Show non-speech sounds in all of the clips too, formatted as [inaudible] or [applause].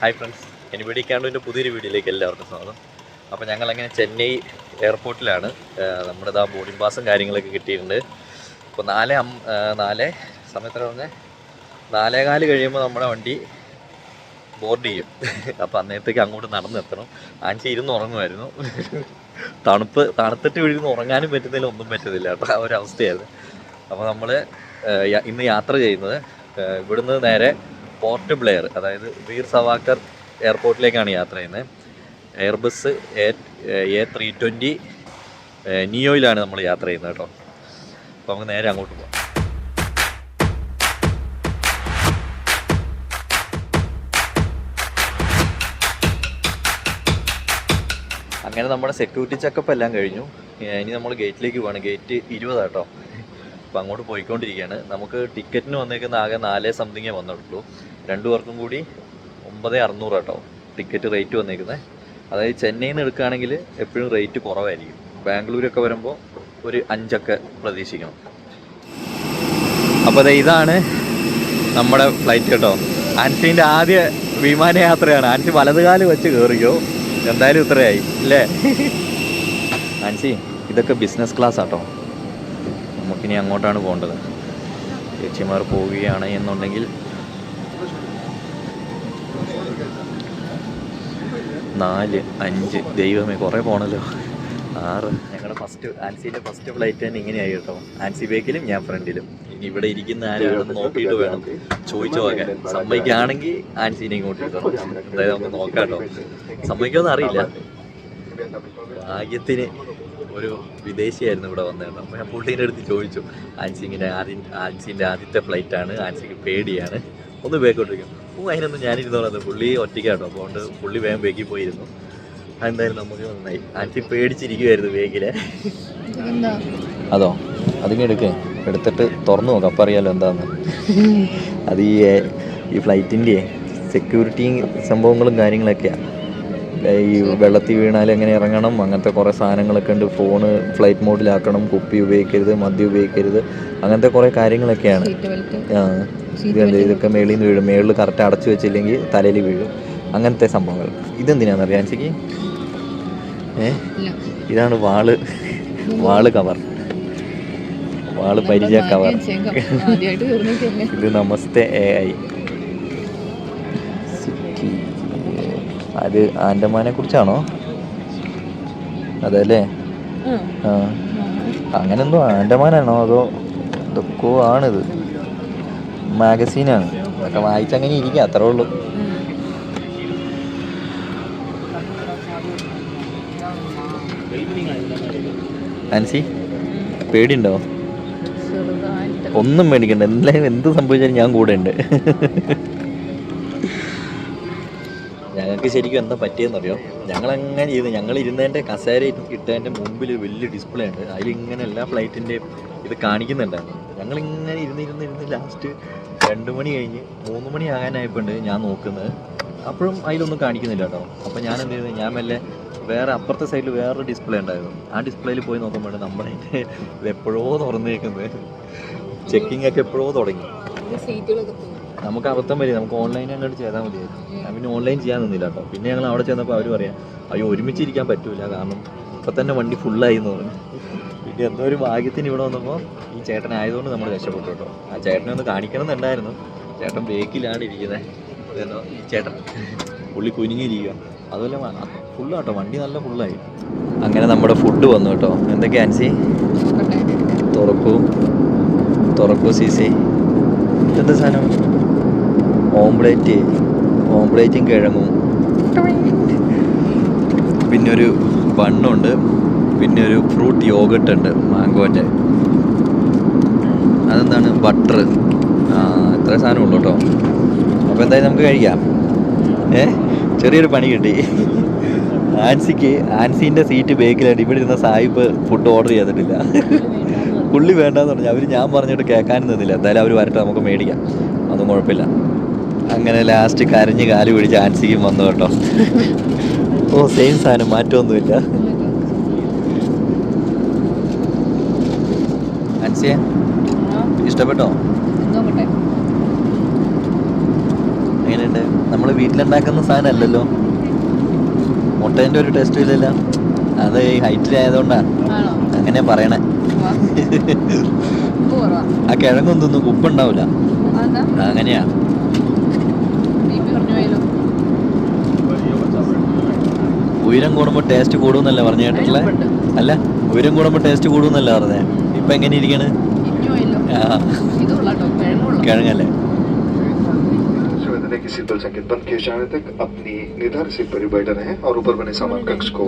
Hi friends anybody ക്യാൻഡോന്റെ പുതിയൊരു വീഡിയോയിലേക്ക് എല്ലാവർക്കും സ്വാഗതം. അപ്പോൾ ഞങ്ങളങ്ങനെ ചെന്നൈ എയർപോർട്ടിലാണ്. നമ്മുടെ ഇതാ ബോർഡിംഗ് പാസും കാര്യങ്ങളൊക്കെ കിട്ടിയിട്ടുണ്ട്. അപ്പോൾ നാല് അം നാല് സമയത്ത് പറഞ്ഞാൽ നാലേകാൽ കഴിയുമ്പോൾ നമ്മുടെ വണ്ടി ബോർഡ് ചെയ്യും. അപ്പോൾ അന്നേരത്തേക്ക് അങ്ങോട്ട് നടന്നെത്തണം ആൻസി ഇരുന്ന് ഉറങ്ങുമായിരുന്നു. തണുപ്പ് തണുത്തിട്ട് ഇരുന്ന് ഉറങ്ങാനും പറ്റുന്നില്ല ഒന്നും പറ്റുന്നില്ല കേട്ടോ. ആ ഒരു അവസ്ഥയായിരുന്നു. അപ്പോൾ നമ്മൾ ഇന്ന് യാത്ര ചെയ്യുന്നത് ഇവിടുന്ന് നേരെ പോർട്ട് ബ്ലെയർ അതായത് വീർ സവാക്കർ എയർപോർട്ടിലേക്കാണ് യാത്ര ചെയ്യുന്നത്. Airbus A A three twenty നിയോയിലാണ് നമ്മൾ യാത്ര ചെയ്യുന്നത് കേട്ടോ. അപ്പോൾ നമുക്ക് നേരെ അങ്ങോട്ട് പോകാം അങ്ങനെ നമ്മുടെ സെക്യൂരിറ്റി ചെക്കപ്പ് എല്ലാം കഴിഞ്ഞു. ഇനി നമ്മൾ ഗേറ്റിലേക്ക് പോവാണ്. ഗേറ്റ് ഇരുപതാട്ടോ. അപ്പോൾ അങ്ങോട്ട് പോയിക്കൊണ്ടിരിക്കുകയാണ്. നമുക്ക് ടിക്കറ്റിന് വന്നേക്കുന്ന ആകെ നാലേ സംതിങ്ങേ വന്നിട്ടുള്ളൂ രണ്ടു പേർക്കും കൂടി ഒമ്പത് അറുന്നൂറ് കേട്ടോ. ടിക്കറ്റ് റേറ്റ് വന്നേക്കുന്നത് അതായത് ചെന്നൈയിൽ നിന്ന് എടുക്കുകയാണെങ്കിൽ എപ്പോഴും റേറ്റ് കുറവായിരിക്കും. ബാംഗ്ലൂരൊക്കെ വരുമ്പോൾ ഒരു അഞ്ചൊക്കെ പ്രതീക്ഷിക്കണം. അപ്പോൾ ഇതാണ് നമ്മുടെ ഫ്ലൈറ്റ് കേട്ടോ. ആൻസിന്റെ ആദ്യ വിമാനയാത്രയാണ്. ആൻസി വലതുകാൽ വെച്ച് കയറിയോ എന്തായാലും ഇത്രയായി അല്ലേ? ആൻസി ഇതൊക്കെ ബിസിനസ് ക്ലാസ് ആട്ടോ. നമുക്കിനി അങ്ങോട്ടാണ് പോകേണ്ടത്. ചേച്ചിമാർ പോവുകയാണ് എന്നുണ്ടെങ്കിൽ നാല് അഞ്ച് ദൈവമേ കുറേ പോണല്ലോ. ആറ്. ഞങ്ങളുടെ ഫസ്റ്റ് ആൻസിന്റെ ഫസ്റ്റ് ഫ്ലൈറ്റ് തന്നെ ഇങ്ങനെയായി കേട്ടോ. ആൻസി ബേക്കിലും ഞാൻ ഫ്രണ്ടിലും. ഇനി ഇവിടെ ഇരിക്കുന്ന ആരാണെന്ന് നോക്കിയിട്ട് വേണം. ചോദിച്ചു നോക്കാൻ സമ്മതിക്കുകയാണെങ്കിൽ ആൻസിനെ ഇങ്ങോട്ട് കിട്ടണം അതായത് നമുക്ക് നോക്കാം കേട്ടോ. സമ്മതിക്കുമെന്ന് അറിയില്ല. ഭാഗ്യത്തിന് ഒരു വിദേശിയായിരുന്നു ഇവിടെ വന്നത് കേട്ടോ. അപ്പോൾ ഞാൻ പുള്ളീന്റെ അടുത്ത് ചോദിച്ചു. ആൻസി ഇങ്ങനെ ആദ്യം ആൻസിന്റെ ആദ്യത്തെ ഫ്ലൈറ്റാണ് ആൻസിക്ക് പേടിയാണ്. ഒന്ന് ബേക്കോട്ടിരിക്കും അതിനൊന്നും ഞാനിരുന്നു പറഞ്ഞത് പുള്ളി ഒറ്റയ്ക്കാട്ടോ. അപ്പോൾ അതുകൊണ്ട് പുള്ളി വേഗം ബേക്കിൽ പോയിരുന്നു. അതെന്തായാലും നമുക്ക് നന്നായി. ആന്റി പേടിച്ചിരിക്കുമായിരുന്നു ബേക്കിലെ എന്താ അതോ? അതിങ്ങ് എടുക്കേ. എടുത്തിട്ട് തുറന്നു നോക്കാം. അപ്പം അറിയാലോ എന്താന്ന്. അത് ഈ ഈ ഫ്ലൈറ്റിന്റെ സെക്യൂരിറ്റിയും സംഭവങ്ങളും കാര്യങ്ങളൊക്കെയാണ് ഈ വെള്ളത്തിൽ വീണാൽ എങ്ങനെ ഇറങ്ങണം? അങ്ങനത്തെ കുറേ സാധനങ്ങളൊക്കെ ഉണ്ട്. ഫോണ് ഫ്ലൈറ്റ് മോഡിലാക്കണം കുപ്പി ഉപയോഗിക്കരുത്. മദ്യം ഉപയോഗിക്കരുത്. അങ്ങനത്തെ കുറേ കാര്യങ്ങളൊക്കെയാണ്. ആ. ഇതെന്ത് ഇതൊക്കെ മേളിൽ നിന്ന് വീഴും. മേളിൽ കറക്റ്റ് അടച്ചു വെച്ചില്ലെങ്കിൽ തലയിൽ വീഴും. അങ്ങനത്തെ സംഭവങ്ങൾ. ഇതെന്തിനാണെന്നറിയാം അറിയാൻ ഏ? ഏഹ് ഇതാണ് വാൾ. വാൾ കവർ. വാൾ പരിചയ കവർ. [laughs] ഇത് നമസ്തേ എ ഐ. അത് ആൻഡമാനെ കുറിച്ചാണോ? അതല്ലേ? ആ. അങ്ങനെ എന്തോ ആൻഡമാനാണോ അതോ ഇതൊക്കെ ആണിത്. മാഗസീനാണ് അതൊക്കെ വായിച്ചങ്ങനെ ഇരിക്കുക അത്രേ ഉള്ളൂ. ആൻസി പേടിയുണ്ടോ? ഒന്നും പേടിക്കണ്ട എന്തായാലും എന്ത് സംഭവിച്ചാലും ഞാൻ കൂടെ ഉണ്ട് ഞങ്ങൾക്ക് ശരിക്കും എന്താ പറ്റിയെന്നറിയോ? ഞങ്ങൾ അങ്ങനെ ചെയ്തു ഞങ്ങൾ ഇരുന്നതിന്റെ കസേര ഇട്ടതിന്റെ മുമ്പിൽ വലിയ ഡിസ്പ്ലേ ഉണ്ട്. അതിലിങ്ങനെ എല്ലാ ഫ്ലൈറ്റിന്റെയും ഇത് കാണിക്കുന്നുണ്ടായിരുന്നു. ഞങ്ങൾ ഇങ്ങനെ ഇരുന്ന് ഇരുന്ന് ഇരുന്ന് ലാസ്റ്റ് രണ്ട് മണി കഴിഞ്ഞ് മൂന്ന് മണി ആകാനായപ്പോണ്ട് ഞാൻ നോക്കുന്നത്. അപ്പോഴും അതിലൊന്നും കാണിക്കുന്നില്ല കേട്ടോ. അപ്പോൾ ഞാൻ എന്ത് ചെയ്തു? ഞാൻ മെല്ലെ വേറെ അപ്പുറത്തെ സൈഡിൽ വേറൊരു ഡിസ്പ്ലേ ഉണ്ടായിരുന്നു. ആ ഡിസ്പ്ലേയിൽ പോയി നോക്കുമ്പോൾ നമ്മുടെ ഇത് എപ്പോഴോ തുറന്നേക്കുന്നത്. ചെക്കിംഗ് ഒക്കെ എപ്പോഴോ തുടങ്ങി. നമുക്ക് അബദ്ധം വരിക. നമുക്ക് ഓൺലൈൻ അങ്ങോട്ട് ചെയ്താൽ മതിയായിരുന്നു. ഞാൻ പിന്നെ ഓൺലൈൻ ചെയ്യാൻ നിന്നില്ല കേട്ടോ. പിന്നെ ഞങ്ങൾ അവിടെ ചെന്നപ്പോൾ അവർ പറയാം അയ്യോ ഒരുമിച്ചിരിക്കാൻ പറ്റൂല. കാരണം ഇപ്പം തന്നെ വണ്ടി ഫുള്ളായി എന്ന് പറഞ്ഞു. എന്തോ ഒരു ഭാഗ്യത്തിന് ഇവിടെ വന്നപ്പോൾ ഈ ചേട്ടൻ ആയതുകൊണ്ട് നമ്മൾ രക്ഷപ്പെട്ടു കേട്ടോ. ആ ചേട്ടനെ ഒന്ന് കാണിക്കണം എന്നുണ്ടായിരുന്നു ചേട്ടൻ ബേക്കിലാണ് ഇരിക്കുന്നത് അതെന്തോ ഈ ചേട്ടൻ പുള്ളി കുനിഞ്ഞിരിക്കുക അതുപോലെ ഫുള്ള് കേട്ടോ വണ്ടി നല്ല ഫുള്ളായി അങ്ങനെ നമ്മുടെ ഫുഡ് വന്നു കേട്ടോ. എന്തൊക്കെയാ അൻസി? നോക്കട്ടെ തുറക്കൂ. തുറക്കൂ സി സി എന്താ സാധനം? ഓംപ്ലേറ്റ്. ഓംപ്ലേറ്റും കിഴങ്ങും. പിന്നെ ഒരു ബണ്ണുണ്ട്. പിന്നെ ഒരു ഫ്രൂട്ട് യോഗട്ട് ഉണ്ട് മാംഗോന്റെ അതെന്താണ്? ബട്ടർ ഇത്ര സാധനം ഉള്ളൂ കേട്ടോ. അപ്പോൾ എന്തായാലും നമുക്ക് കഴിക്കാം. ഏ? ചെറിയൊരു പണി കിട്ടി. ആൻസിക്ക് ആൻസിന്റെ സീറ്റ് ബേക്കിലായിട്ട് ഇവിടെ ഇരുന്ന സാഹിബ് ഫുഡ് ഓർഡർ ചെയ്തിട്ടില്ല. പുള്ളി വേണ്ടെന്ന് പറഞ്ഞു. അവർ ഞാൻ പറഞ്ഞിട്ട് കേൾക്കാനും നിന്നില്ല. എന്തായാലും അവർ വരട്ടെ നമുക്ക് മേടിക്കാം. അതും കുഴപ്പമില്ല. അങ്ങനെ ലാസ്റ്റ് കരഞ്ഞ് കാൽ പിടിച്ച് ആൻസിക്കും വന്നു കേട്ടോ. ഓ സെയിം സാധനം മാറ്റമൊന്നുമില്ല. ആ, ഇഷ്ടപ്പെട്ടോ? എങ്ങനെയുണ്ട്? നമ്മൾ വീട്ടിലുണ്ടാക്കുന്ന സാധനം അല്ലല്ലോ. മുട്ടേന്റെ ഒരു ടേസ്റ്റും ഇല്ലല്ലോ. അത് ഈ ഹൈറ്റിലായതുകൊണ്ടാണ് അങ്ങനെ പറയണേ. ആ കിഴങ്ങും തിന്നും ഉപ്പുണ്ടാവില്ല അങ്ങനെയാ. ഉയരം കൂടുമ്പോൾ ടേസ്റ്റ് കൂടുമെന്നല്ലേ പറഞ്ഞു കേട്ടിട്ടില്ലേ അല്ല ഉയരം കൂടുമ്പോൾ ടേസ്റ്റ് കൂടുമെന്നല്ലേ പറഞ്ഞേ? ഇപ്പൊ എങ്ങനെ ഇരിക്കണ് ഇഞ്ഞു പോയല്ലോ ആ, ഇത് കൊള്ളാട്ടോ കിഴങ്ങുള്ള കിഴങ്ങല്ലേ संवेदना की शीतल संकेत बंद किए जाने तक अपनी निर्धारित सीट पर ही बैठे रहें और ऊपर बने सामान कक्ष को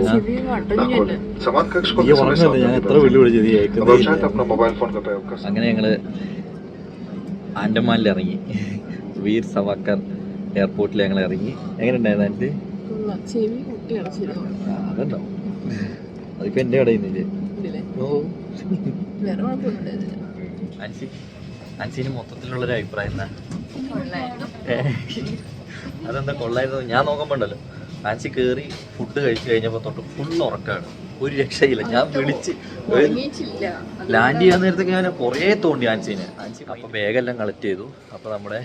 न खोलें सामान कक्ष को ഈ अपने समय ഉറങ്ങല്ലേ ഞാൻ सावधानी എത്ര बरतें। വെള്ളി വിളിച്ചത് ഈ अब അയക്കുന്നേ आप चाहें तो अपना मोबाइल फोन का प्रयोग कर सकते हैं അങ്ങനെ ഞങ്ങള് ആൻഡമാനിൽ ഇറങ്ങി വീർ സവാക്കർ എയർപോർട്ടിൽ ഞങ്ങൾ ഇറങ്ങി എങ്ങനെ ഉണ്ടായിരുന്നു അതിന്റെ കൊള്ളാം ചെവി കുട്ടി അടച്ചിരുന്നു അതുണ്ടോ അതിപ്പോ എന്റെ കടയിൽ നിന്നില്ലേ ഇതിലെ ഓ വേറെ കുഴപ്പമൊന്നും ഉണ്ടായിരുന്നില്ല അൻസി അൻസിന് മൊത്തത്തിലുള്ളൊരു അഭിപ്രായം എന്താ? അതെന്താ കൊള്ളായിരുന്നു? ഞാൻ നോക്കുമ്പോണ്ടല്ലോ. ആൻസി കേറി ഫുഡ് കഴിച്ചു കഴിഞ്ഞപ്പോ തൊട്ട് ഫുൾ ഉറക്കാണ്. ഒരു രക്ഷയില്ല. ഞാൻ വിളിച്ച് ലാൻഡ് ചെയ്യാൻ നേരത്തേക്ക് ഞാൻ കുറേ തോണ്ടി ആൻസിനെ ആൻസി അപ്പൊ വേഗം കളക്ട് ചെയ്തു. അപ്പൊ നമ്മുടെ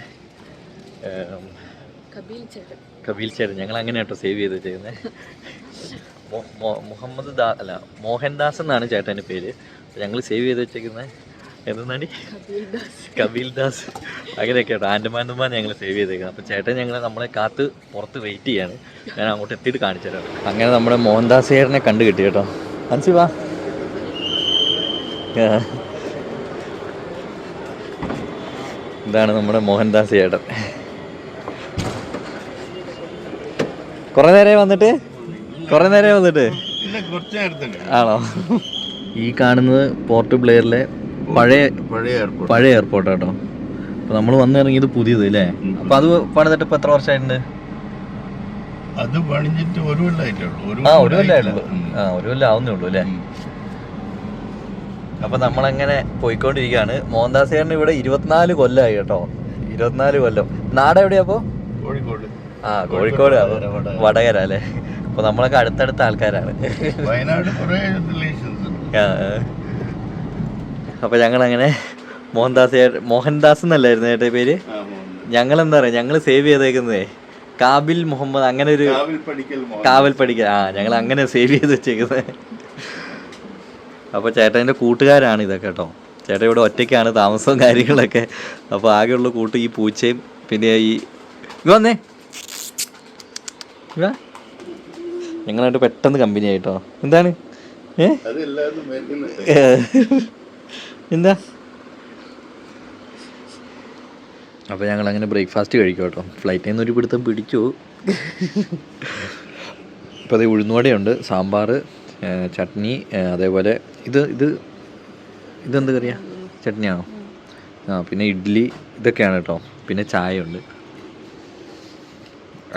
കബീൽ ചേട്ടൻ. ഞങ്ങൾ അങ്ങനെ കേട്ടോ സേവ് ചെയ്ത് ചെയ്യുന്നത് മുഹമ്മദ് ദാ അല്ല മോഹൻദാസ് എന്നാണ് ചേട്ടന്റെ പേര്. ഞങ്ങൾ സേവ് ചെയ്ത് വെച്ചേക്കുന്നത് എന്താണ് കപിൽ ദാസ് അങ്ങനെയൊക്കെ കേട്ടോ ആൻഡമാൻഡുമാൻ ഞങ്ങൾ സേവ് ചെയ്തേക്കുന്നത് അപ്പോൾ ചേട്ടൻ ഞങ്ങൾ നമ്മളെ കാത്ത് പുറത്ത് വെയിറ്റ് ചെയ്യാണ്. ഞാൻ അങ്ങോട്ട് എത്തിയിട്ട് കാണിച്ചു തരാം. അങ്ങനെ നമ്മുടെ മോഹൻദാസ് ചേട്ടനെ കണ്ടു കിട്ടി കേട്ടോ. അൻസി വാ. ഇതാണ് നമ്മുടെ മോഹൻദാസ് ചേട്ടൻ. കുറേ നേരമായി വന്നിട്ട്? കുറേ നേരമായി വന്നിട്ട്? ഇല്ല കുറച്ച് നേരത്തിന് ആണോ? ഈ കാണുന്നത് പോർട്ട് ബ്ലെയറിലെ പഴയ പഴയ എയർപോർട്ട് പഴയ എയർപോർട്ട് കേട്ടോ അപ്പൊ നമ്മൾ വന്നിറങ്ങിയത് പുതിയത് അല്ലേ? അപ്പൊ അത് പണിതിട്ട് ഇപ്പൊ എത്ര വർഷമായിട്ടുണ്ട് അത് പണിഞ്ഞിട്ട് ഒരു കൊല്ലായിട്ടുള്ളൂ ഒരു ആ ഒരു കൊല്ലം ആ ഒരു കൊല്ലം ആവുന്നേ ഉള്ളൂ അല്ലേ. അപ്പൊ നമ്മളങ്ങനെ പോയിക്കൊണ്ടിരിക്കുകയാണ്. മോഹൻദാസ് ചേട്ടൻ ഇവിടെ ഇരുപത്തിനാല് കൊല്ലമായി കേട്ടോ. ഇരുപത്തിനാല് കൊല്ലം. നാട് എവിടെയാ അപ്പോ? കോഴിക്കോട്. ആ കോഴിക്കോട്. വടകര. അല്ലേ? അപ്പൊ നമ്മളൊക്കെ അടുത്തടുത്ത ആൾക്കാരാണ്. വയനാട് കുറെ റിലേഷൻസ് ഉണ്ട് ആ, ആ. അപ്പൊ ഞങ്ങൾ അങ്ങനെ മോഹൻദാസ് മോഹൻദാസ് എന്നല്ലായിരുന്നു ചേട്ടൻ പേര്. ഞങ്ങൾ എന്താ പറയാ ഞങ്ങൾ സേവ് ചെയ്തേക്കുന്നതേ. കാബിൽ മുഹമ്മദ് അങ്ങനെ ഒരു കാവൽ പഠിക്കൽ. ആ ഞങ്ങൾ അങ്ങനെ സേവ് ചെയ്ത് വെച്ചേക്കുന്നത് അപ്പോൾ ചേട്ടന്റെ കൂട്ടുകാരാണ് ഇതൊക്കെ കേട്ടോ. ചേട്ടൻ ഇവിടെ ഒറ്റയ്ക്കാണ് താമസവും കാര്യങ്ങളൊക്കെ. അപ്പോൾ ആകെയുള്ള കൂട്ട് ഈ പൂച്ചയും പിന്നെ ഈ വന്നേ. ഞങ്ങളായിട്ട് പെട്ടെന്ന് കമ്പനി ആയിട്ടോ എന്താണ്? എന്താ? അപ്പോൾ ഞങ്ങൾ അങ്ങനെ ബ്രേക്ക്ഫാസ്റ്റ് കഴിക്കും കേട്ടോ. ഫ്ലൈറ്റിൽ നിന്ന് ഒരു പിടുത്തം പിടിച്ചു. ഇപ്പോൾ അത് ഉഴുന്നുവടയുണ്ട്. സാമ്പാർ ചട്നി അതേപോലെ ഇത് ഇത് ഇതെന്ത് കറിയാ? ചട്നിയാണോ? ആ പിന്നെ ഇഡ്ഡലി ഇതൊക്കെയാണ് കേട്ടോ. പിന്നെ ചായ ഉണ്ട്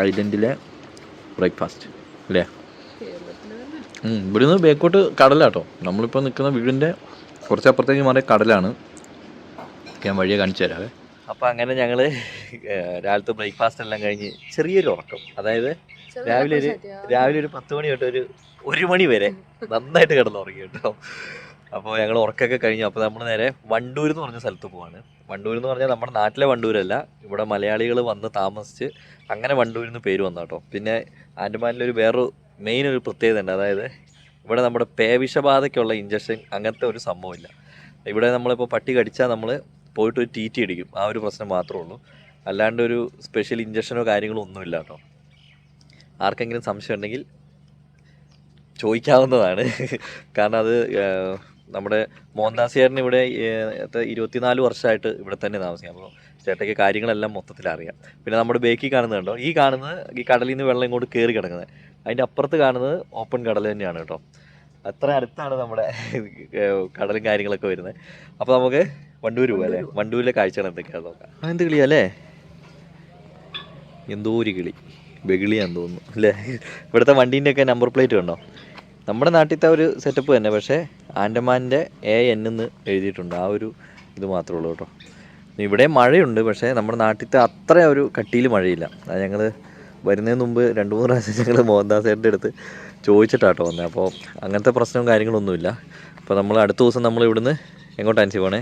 ഐലൻഡിലെ ബ്രേക്ക്ഫാസ്റ്റ്. അല്ലേ? ഇവിടുന്ന് ബേക്കോട്ട് കടലാട്ടോ. നമ്മളിപ്പോൾ നിൽക്കുന്ന വീടിന്റെ കുറച്ച് അപ്പുറത്തേക്ക് മാറിയ കടലാണ്. ഞാൻ വഴിയെ കാണിച്ചു തരാവേ. അപ്പോൾ അങ്ങനെ ഞങ്ങൾ രാവിലത്തെ ബ്രേക്ക്ഫാസ്റ്റ് എല്ലാം കഴിഞ്ഞ് ചെറിയൊരു ഉറക്കം. അതായത് രാവിലെ ഒരു രാവിലെ ഒരു പത്ത് മണി തൊട്ട് ഒരു ഒരു മണി വരെ നന്നായിട്ട് കിടന്നുറങ്ങി കേട്ടോ. അപ്പോൾ ഞങ്ങൾ ഉറക്കമൊക്കെ കഴിഞ്ഞു. അപ്പോൾ നമ്മൾ നേരെ വണ്ടൂർ എന്ന് പറഞ്ഞ സ്ഥലത്ത് പോവാണ്. വണ്ടൂർ എന്ന് പറഞ്ഞാൽ നമ്മുടെ നാട്ടിലെ വണ്ടൂരല്ല. ഇവിടെ മലയാളികൾ വന്ന് താമസിച്ച് അങ്ങനെ വണ്ടൂർ എന്ന് പേര് വന്നു കേട്ടോ പിന്നെ ആൻഡമാനിലൊരു വേറൊരു മെയിൻ ഒരു പ്രത്യേകത ഉണ്ട്. അതായത് ഇവിടെ നമ്മുടെ പേവിഷബാധയ്ക്കുള്ള ഇഞ്ചക്ഷൻ അങ്ങനത്തെ ഒരു സംഭവമില്ല. ഇവിടെ നമ്മളിപ്പോൾ പട്ടി കടിച്ചാൽ നമ്മൾ പോയിട്ട് ഒരു ടി ടി അടിക്കും. ആ ഒരു പ്രശ്നം മാത്രമേ ഉള്ളൂ. അല്ലാണ്ട് ഒരു സ്പെഷ്യൽ ഇഞ്ചക്ഷനോ കാര്യങ്ങളോ ഒന്നുമില്ല കേട്ടോ. ആർക്കെങ്കിലും സംശയം ഉണ്ടെങ്കിൽ ചോദിക്കാവുന്നതാണ്. കാരണം അത് നമ്മുടെ മോഹൻദാസ് ഇവിടെ എത്ര ഇരുപത്തിനാല് വർഷമായിട്ട് ഇവിടെ തന്നെ താമസിക്കാം. അപ്പോൾ ചേട്ടയ്ക്ക് കാര്യങ്ങളെല്ലാം മൊത്തത്തിൽ അറിയാം പിന്നെ നമ്മുടെ ബേക്കി കാണുന്നുണ്ടോ ഈ കാണുന്നത് ഈ കടലിൽ നിന്ന് വെള്ളം ഇങ്ങോട്ട് കയറി കിടക്കുന്നത്. അതിന്റെ അപ്പുറത്ത് കാണുന്നത് ഓപ്പൺ കടൽ തന്നെയാണ് കേട്ടോ. അത്ര അടുത്താണ് നമ്മുടെ കടലും കാര്യങ്ങളൊക്കെ വരുന്നത്. അപ്പോൾ നമുക്ക് വണ്ടൂർ പോകാം അല്ലേ? വണ്ടൂരിലെ കാഴ്ചകൾ എന്തൊക്കെയാണെന്ന് നോക്കാം. അതെന്ത് എന്ത് അല്ലേ? എന്തോ ഒരു കിളി. ബഗിളിയാന്ന് തോന്നുന്നു അല്ലേ? ഇവിടുത്തെ വണ്ടീന്റെ ഒക്കെ നമ്പർ പ്ലേറ്റ് കണ്ടോ? നമ്മുടെ നാട്ടിലത്തെ ഒരു സെറ്റപ്പ് തന്നെ പക്ഷേ ആൻഡമാന്റെ എ എൻ എന്ന് എഴുതിയിട്ടുണ്ട്. ആ ഒരു ഇത് മാത്രമേ ഉള്ളൂ കേട്ടോ. ഇവിടെ മഴയുണ്ട് പക്ഷേ നമ്മുടെ നാട്ടിലത്തെ അത്ര ഒരു കട്ടിയിൽ മഴയില്ല. അത് ഞങ്ങൾ വരുന്നതിന് മുമ്പ് രണ്ട് മൂന്ന് പ്രാവശ്യം ഞങ്ങൾ മോഹൻദാസേന്റെ അടുത്ത് ചോദിച്ചിട്ടാട്ടോ വന്നത് അപ്പോൾ അങ്ങനത്തെ പ്രശ്നവും കാര്യങ്ങളൊന്നുമില്ല. അപ്പോൾ നമ്മൾ അടുത്ത ദിവസം നമ്മൾ ഇവിടുന്ന് എങ്ങോട്ടാണ് അൻസി പോണേ?